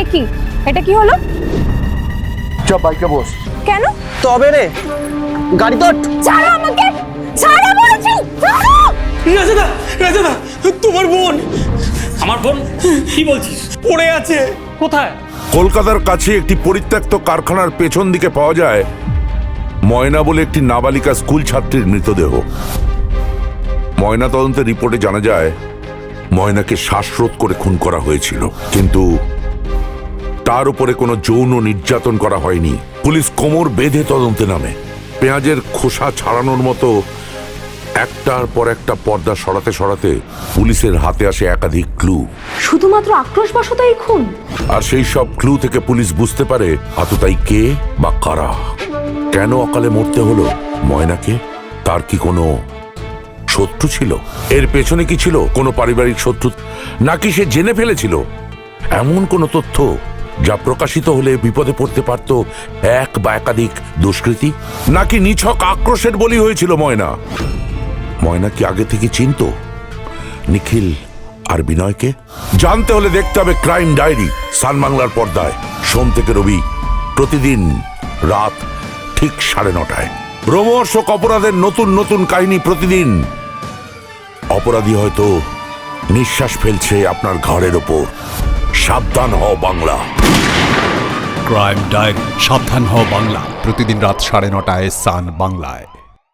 এ কি? এটা কি হলো? চ বাইকে বস। কেন? তবে রে গাড়ি তো ছাড়ো আমাকে! ছাড়ো বলছি! ছাড়ো! রাজাদা রাজাদা তোমার বোন। আমার বোন? কি বলছিস? পড়ে আছে। কোথায়? কলকাতার কাছে একটি পরিত্যক্ত কারখানার পেছন দিকে পাওয়া যায় ময়না বলে একটি নাবালিকা স্কুল ছাত্রীর মৃতদেহ। ময়না তদন্তের রিপোর্টে জানা যায় ময়নাকে শ্বাসরোধ করে খুন করা হয়েছিল। কিন্তু তার উপরে কোনো যৌন নির্যাতন করা হয়নি। পুলিশ কোমর বেঁধে তদন্তে নামে। পেঁয়াজের খোসা ছাড়ানোর মতো একটার পর একটা পর্দা সরাতে সরাতে পুলিশের হাতে আসে একাধিক ক্লু। শুধুমাত্র আক্রোশবশত এই খুন। আর সেই সব ক্লু থেকে পুলিশ বুঝতে পারে আততাই কে বা কারা। কেন অকালে মরতে হলো? ময়নাকে? তার কি কোনো শত্রু ছিল? এর পেছনে কি ছিল? কোনো পারিবারিক শত্রু? নাকি সে জেনে ফেলেছিল? এমন কোনো তথ্য যা প্রকাশিত হলে বিপদে পড়তে পারত এক বা একাধিক দুষ্কৃতী। নাকি নিছক আক্রোশের বলি হয়েছিল ময়না? ময়না কি আগে থেকে চিনত? নিখিল আর বিনয়কে? জানতে হলে দেখতে হবে ক্রাইম ডায়েরি সান বাংলার পর্দায়। সোম থেকে রবি প্রতিদিন রাত ঠিক সাড়ে নটায়। রোমহর্ষক অপরাধের নতুন নতুন কাহিনী প্রতিদিন। অপরাধী হয়তো নিঃশ্বাস ফেলছে আপনার ঘরের ওপর। সাবধান হও বাংলা। ক্রাইম ডায়েরি সাবধান হও বাংলা। প্রতিদিন রাত সাড়ে নটায় সান বাংলায়।